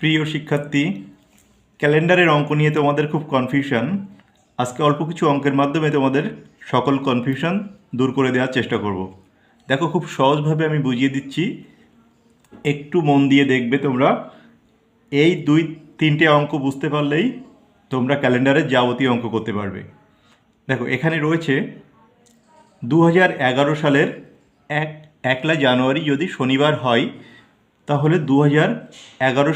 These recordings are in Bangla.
প্রিয় শিক্ষার্থী, ক্যালেন্ডারের অঙ্ক নিয়ে তোমাদের খুব কনফিউশন আজকে অল্প কিছু অঙ্কের মাধ্যমে তোমাদের সকল কনফিউশন দূর করে দেওয়ার চেষ্টা করব। দেখো, খুব সহজভাবে আমি বুঝিয়ে দিচ্ছি। একটু মন দিয়ে দেখবে তোমরা। এই দুই, তিনটে অঙ্ক বুঝতে পারলেই তোমরা ক্যালেন্ডারের যাবতীয় অঙ্ক করতে পারবে। দেখো, এখানে রয়েছে দু হাজার এগারো সালের এক, একলা জানুয়ারি যদি শনিবার হয় তাহলে দু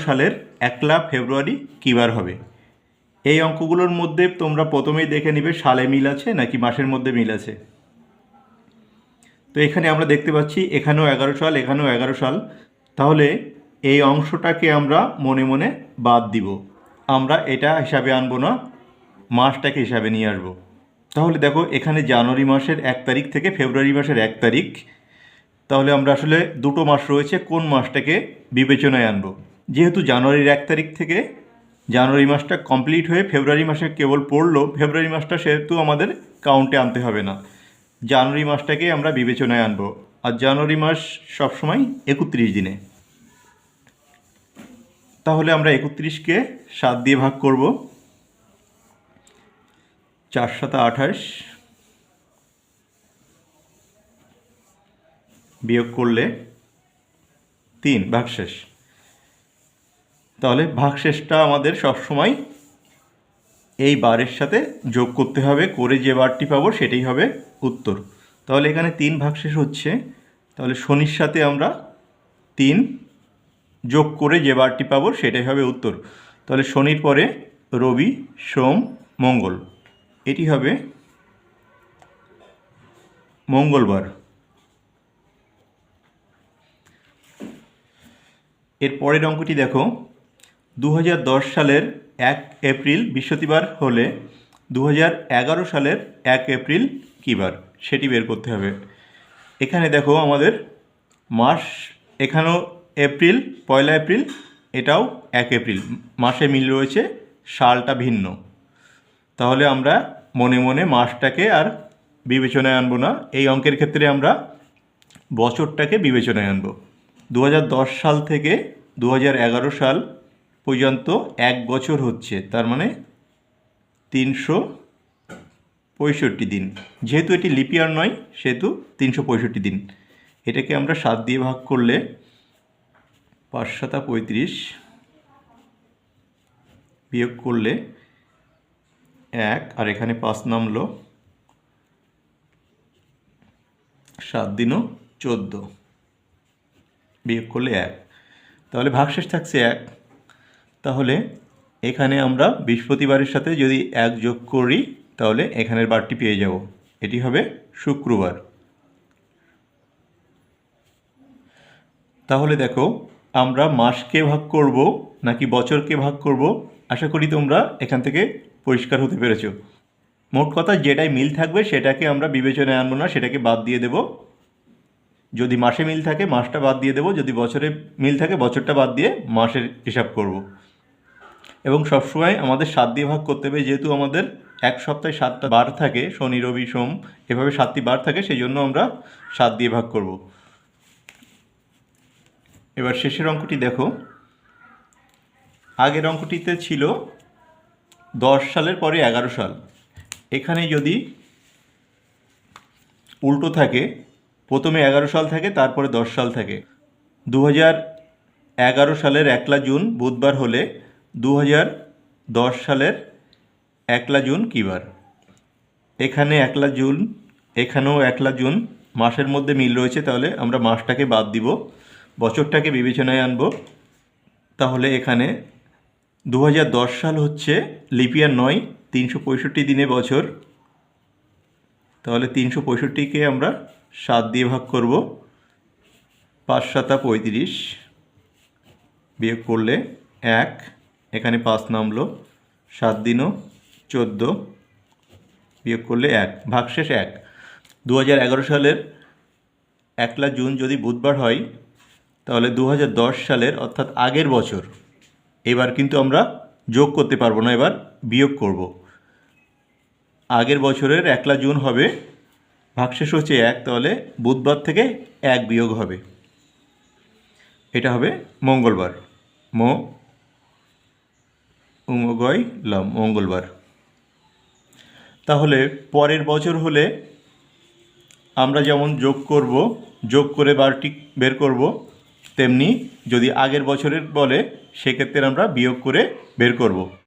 সালের একলা ফেব্রুয়ারি কী বার হবে? এই অঙ্কগুলোর মধ্যে তোমরা প্রথমেই দেখে নিবে সালে মিল আছে নাকি মাসের মধ্যে মিল আছে। তো এখানে আমরা দেখতে পাচ্ছি এখানেও এগারো সাল, এখানেও এগারো সাল। তাহলে এই অংশটাকে আমরা মনে মনে বাদ দিব। আমরা এটা হিসাবে আনব না, মাসটাকে হিসাবে নিয়ে আসব। তাহলে দেখো এখানে জানুয়ারি মাসের এক তারিখ থেকে ফেব্রুয়ারি মাসের এক তারিখ তাহলে আমরা আসলে দুটো মাস রয়েছে, কোন মাসটাকে বিবেচনায় আনব? যেহেতু জানুয়ারির এক তারিখ থেকে জানুয়ারি মাসটা কমপ্লিট হয়ে ফেব্রুয়ারি মাসে কেবল পড়ল, ফেব্রুয়ারি মাসটা সেহেতু আমাদের কাউন্টে আনতে হবে না। জানুয়ারি মাসটাকে আমরা বিবেচনায় আনব। আর জানুয়ারি মাস সবসময় একত্রিশ দিনে। তাহলে আমরা একত্রিশকে সাত দিয়ে ভাগ করব। চার সাতা আঠাশ বিয়োগ করলে তিন, ভাগশেষ। তাহলে ভাগশেষটা আমাদের সবসময় এই বারের সাথে যোগ করতে হবে, করে যে বারটি পাবো সেটাই হবে উত্তর। তাহলে এখানে তিন ভাগশেষ হচ্ছে, তাহলে শনির সাথে আমরা তিন যোগ করে যে বারটি পাবো সেটাই হবে উত্তর। তাহলে শনির পরে রবি, সোম, মঙ্গল। এটি হবে মঙ্গলবার। এর পরের অঙ্কটি দেখো। দু হাজার দশ সালের এক এপ্রিল বৃহস্পতিবার হলে দু হাজার এগারো সালের এক এপ্রিল কী বার সেটি বের করতে হবে। এখানে দেখো আমাদের মাস এখানেও এপ্রিল, পয়লা এপ্রিল, এটাও এক এপ্রিল। মাসে মিল রয়েছে, সালটা ভিন্ন। তাহলে আমরা মনে মনে মাসটাকে আর বিবেচনায় আনব না। এই অঙ্কের ক্ষেত্রে আমরা বছরটাকে বিবেচনায় আনব। দু হাজার দশ সাল থেকে দু হাজার এগারো সাল পর্যন্ত এক বছর হচ্ছে, তার মানে তিনশো পঁয়ষট্টি দিন। যেহেতু এটি লিপিয়ার নয়, সেহেতু তিনশো পঁয়ষট্টি দিন। এটাকে আমরা সাত দিয়ে ভাগ করলে পাঁচ সাতা পঁয়ত্রিশ বিয়োগ করলে এক, আর এখানে পাঁচ নামলো। সাত দিনও চোদ্দ। বিয়োগ করলে এক। তাহলে ভাগশেষ থাকছে এক। তাহলে এখানে আমরা বৃহস্পতিবারের সাথে যদি এক যোগ করি, তাহলে এখানের বারটি পেয়ে যাব। এটি হবে শুক্রবার। তাহলে দেখো, আমরা মাসকে ভাগ করব নাকি বছরকে ভাগ করব? আশা করি তোমরা এখান থেকে পরিষ্কার হতে পেরেছ। মোট কথা যেটাই মিল থাকবে সেটাকে আমরা বিবেচনায় আনব না, সেটাকে বাদ দিয়ে দেব। যদি মাসে মিল থাকে, মাসটা বাদ দিয়ে দেবো যদি বছরে মিল থাকে, বছরটা বাদ দিয়ে মাসের হিসাব করব। এবং সবসময় আমাদের সাত দিয়ে ভাগ করতে হবে যেহেতু আমাদের এক সপ্তাহে সাতটা বার থাকে, শনি, রবি, সোম, এভাবে সাতটি বার থাকে সেই জন্য আমরা সাত দিয়ে ভাগ করব। এবার শেষের অঙ্কটি দেখো আগের অঙ্কটিতে ছিল দশ সালের পরে এগারো সাল এখানে যদি উল্টো থাকে প্রথমে এগারো সাল থাকে, তারপরে দশ সাল থাকে। দু এগারো সালের একলা জুন বুধবার হলে দু দশ সালের একলা জুন কিবার। এখানে একলা জুন, এখানেও একলা জুন মাসের মধ্যে মিল রয়েছে, তাহলে আমরা মাসটাকে বাদ দিব, বছরটাকে বিবেচনায় আনব। তাহলে এখানে দু হাজার দশ সাল হচ্ছে লিপিয়ার নয়, তিনশো দিনে বছর। তাহলে তিনশো পঁয়ষট্টিকে আমরা সাত দিয়ে ভাগ করব। পাঁচ সাতা পঁয়ত্রিশ বিয়োগ করলে এক। এখানে পাঁচ নামলো। সাত দিনও চোদ্দ বিয়োগ করলে এক। ভাগশেষ এক। দু সালের একলা জুন যদি বুধবার হয়, তাহলে দু হাজার দশ সালের অর্থাৎ আগের বছর, এবার কিন্তু আমরা যোগ করতে পারব না, এবার বিয়োগ করব। আগের বছরের একলা জুন হবে ভাগশেষ হচ্ছে এক, তাহলে বুধবার থেকে এক বিয়োগ হবে। এটা হবে মঙ্গলবার। মো, উমগয় লাম, মঙ্গলবার। তাহলে পরের বছর হলে আমরা যেমন যোগ করব, যোগ করে বারটি বের করব, তেমনি যদি আগের বছরের বলে, সেক্ষেত্রে আমরা বিয়োগ করে বের করব।